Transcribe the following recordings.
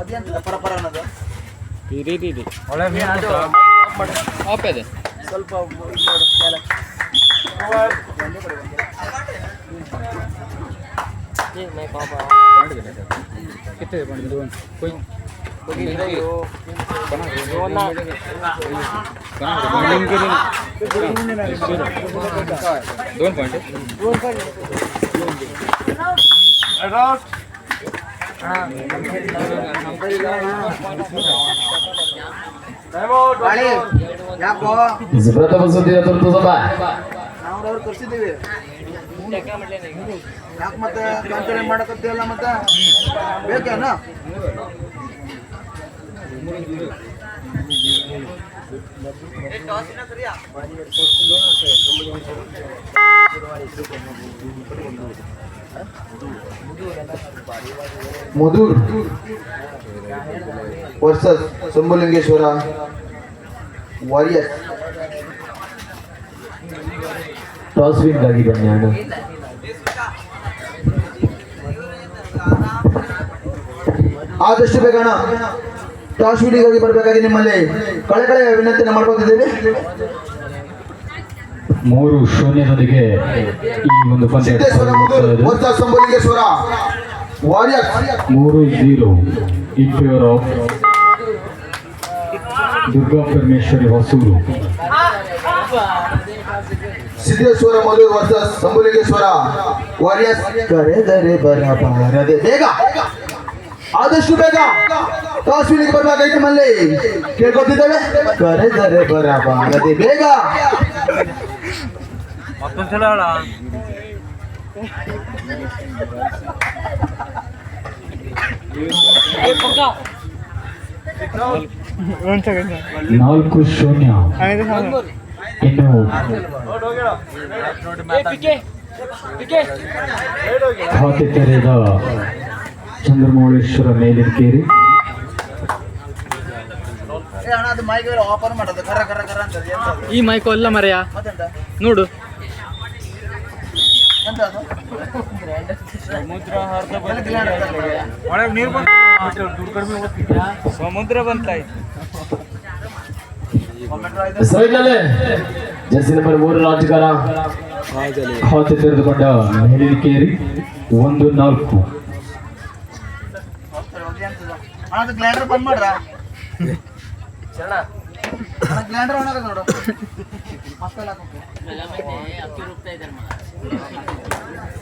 ಅದೆಂತ ಪರಪರ ಅನ್ನೋದು ಇರಿ ಇರಿ ಒಳ್ಳೆ ಅದು ಆಪ್ ಇದೆ ಸ್ವಲ್ಪ कितने बन दो कोई बना बना के दोन पॉइंट दोन पॉइंट ಪ್ರಥಮ ಸುದ್ದಿನ ತುರ್ತು ಸಭಾ ನಾವು ಅವ್ರು ಕರ್ಸಿದ್ದೀವಿ ಯಾಕೆ ಮತ್ತೆ ಕಂಟ್ರೋಲ್ ಮಾಡಕತ್ತೀವಲ್ಲ ಮತ್ತೆ ಬೇಕೇನ Madhur versus Shambhulingeshwara warrior toss win ಆಗಿ ಬನ್ನಿ ಅಣ್ಣ ಆದಷ್ಟು ಬೇಗಣ ಟಾಸ್ ವಿಡಿಗಾಗಿ ಬರಬೇಕಾಗಿ ನಿಮ್ಮಲ್ಲಿ ಕಳೆ ಕಳೆ ವಿನಂತಿನ ಮಾಡ್ಕೊತಿದ್ದೇವೆ ಮೂರು ಶೂನ್ಯದೊಂದಿಗೆ ಈ ಒಂದು ಪಂದ್ಯ ಸಿದ್ದೇಶ್ವರ ಮಧುರ್ ವರ್ಸಸ್ ಶಂಭುಲಿಂಗೇಶ್ವರ ವಾರಿಯರ್ ಮೂರು zero in favour of Durga Parameshwari Hosur Siddeshwara Madhur versus Shambhulingeshwara warriors ಕರೆದರೆ ಬರಬಾರದೆ ಬೇಗ ಆದಷ್ಟು ಬೇಗ ಟಾಸ್ ವಿಡಿಗೆ ಬರಬೇಕಾಗಿ ನಿಮ್ಮಲ್ಲಿ ಕೇಳ್ಕೊತಿದ್ದೇವೆ ಕರೆದರೆ ಬರಬಾರದೆ ಬೇಗ ಮತ್ತೊಂದ್ಸಲ ಹೇಳ. ನಾಲ್ಕು ಶೂನ್ಯ. ಇನ್ನು ಖಾತೆ ತೆರೆದ ಚಂದ್ರಮೌಳೇಶ್ವರ ಮೇಲಿನ ಅಣ್ಣ ಅದು ಮೈಗೆ ಆಫರ್ ಮಾಡೋದು. ಕರ ಕರ ಕರ ಅಂತ ಎಂತ ಈ ಮೈಕ್ ಅಲ್ಲ ಮರೆಯ? ನೋಡು ಎಂತ ಅದು ಸಮುದ್ರ? ಒಳಗೆ ನೀರು ಬಂತು. ಸಮುದ್ರ ಬಂತಾಯ್ತು ಜರ್ಸಿ ನಂಬರ್ ಮೂರು ಆಟಗಾರ. ಖಾತೆ ತೆರೆದುಕೊಂಡ ಮೇಲಿನ ಒಂದು ನಾಲ್ಕು. ಅದು ಗ್ಲೈಂಡರ್ ಬಂದ್ ಮಾಡ್ರ? ಒಣಗ ನೋಡು.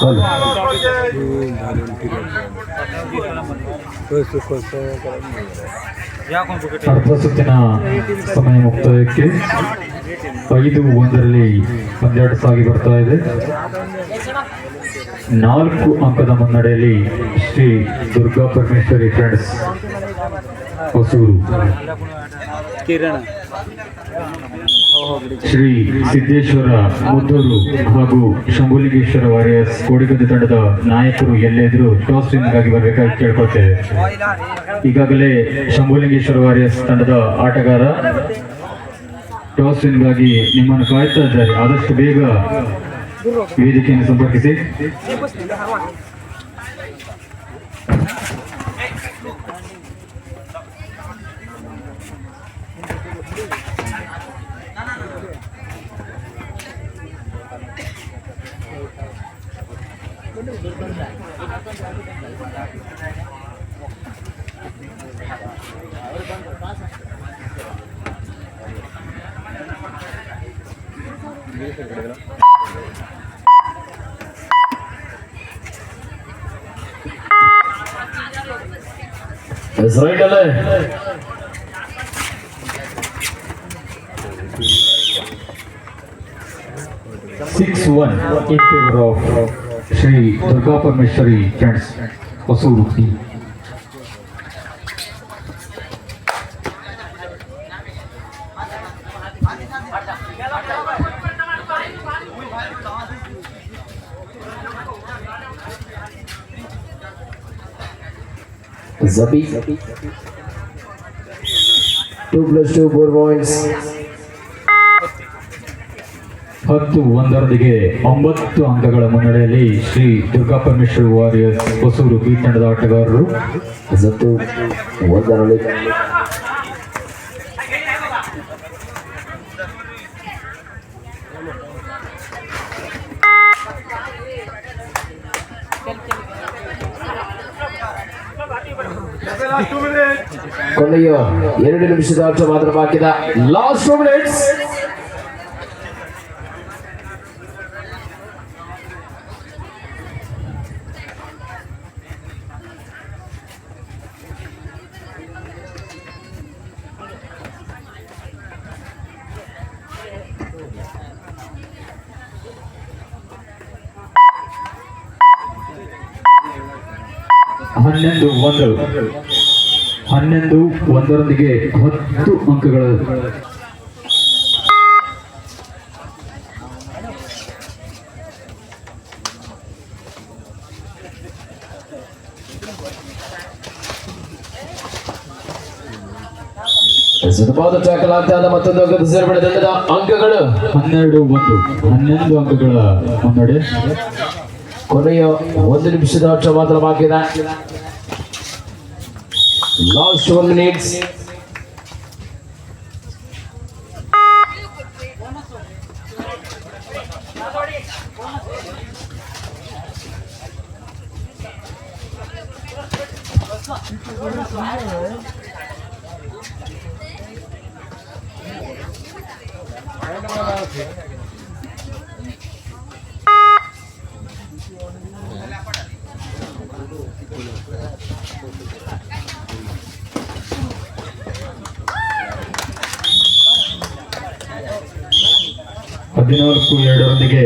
Olha. ಅರ್ಧ ಸುತ್ತಿನ ಸಮಯ ಮುಕ್ತಾಯಕ್ಕೆ ಐದು ಒಂದರಲ್ಲಿ ಪಂದ್ಯಾಟ ಸಾಗಿ ಬರ್ತಾ ಇದೆ. ನಾಲ್ಕು ಅಂಕದ ಮುನ್ನಡೆಯಲ್ಲಿ ಶ್ರೀ ದುರ್ಗಾ ಪರಮೇಶ್ವರಿ ಫ್ರೆಂಡ್ಸ್ ಹೊಸೂರು. ಕಿರಣ. ಶ್ರೀ ಸಿದ್ದೇಶ್ವರ ಮುದ್ದೂರು ಹಾಗೂ ಶಂಭುಲಿಂಗೇಶ್ವರ ವಾರಿಯರ್ಸ್ ಕೋಡಿಗದ್ದೆ ತಂಡದ ನಾಯಕರು ಎಲ್ಲೆದ್ರು ಟಾಸ್ ವಿನ್ಗಾಗಿ ಬರಬೇಕಾಗಿ ಕೇಳ್ಕೊಳ್ತೇವೆ. ಈಗಾಗಲೇ ಶಂಭುಲಿಂಗೇಶ್ವರ ವಾರಿಯರ್ಸ್ ತಂಡದ ಆಟಗಾರ ಟಾಸ್ ವಿನ್ಗಾಗಿ ನಿಮ್ಮನ್ನು ಕಾಯ್ತಾ ಇದ್ದಾರೆ. ಆದಷ್ಟು ಬೇಗ ವೇದಿಕೆಯನ್ನು ಸಂಪರ್ಕಿಸಿ. That's right, Six one. In favor of Shri Durga Parameshwari friends वसूल की Zabi, 2 plus 2, 4 points. ಹತ್ತು ಒಂದರೊಂದಿಗೆ ಒಂಬತ್ತು ಅಂಕಗಳ ಮುನ್ನಡೆಯಲ್ಲಿ ಶ್ರೀ ದುರ್ಗಾ ಪರಮೇಶ್ವರಿ ವಾರಿಯರ್ಸ್ ಹೊಸೂರು ಬಿ ತಂಡದ ಆಟಗಾರರು. ಕೊನೆಯ ಎರಡು ನಿಮಿಷದ ಆಟ ಮಾತ್ರ ಬಾಕಿದ. ಲಾಸ್ಟ್ ಟೂ ಮಿನಿಟ್ಸ್ ಹನ್ನೊಂದು ಒಂದು. ಹನ್ನೊಂದು ಒಂದರೊಂದಿಗೆ ಹತ್ತು ಅಂಕಗಳು. ಸುಲಭವಾದ ಟ್ಯಾಕಲ್ ಆಗ್ತಾ ಮತ್ತೊಂದು ಅಂಕದ ಸೇರ್ಪಡೆ ತಂಡದ ಅಂಕಗಳು. ಹನ್ನೆರಡು ಒಂದು. ಹನ್ನೆರಡು ಅಂಕಗಳ ಮುನ್ನಡೆ. ಕೊನೆಯ ಒಂದು ನಿಮಿಷದ ಆಟ ಮಾತ್ರ ಬಾಕಿ ಇದೆ ಲಾಸ್ಟ್ ಒನ್ ಮಿನಿಟ್ಸ್ ಹದಿನಾಲ್ಕು ಎರಡರೊಂದಿಗೆ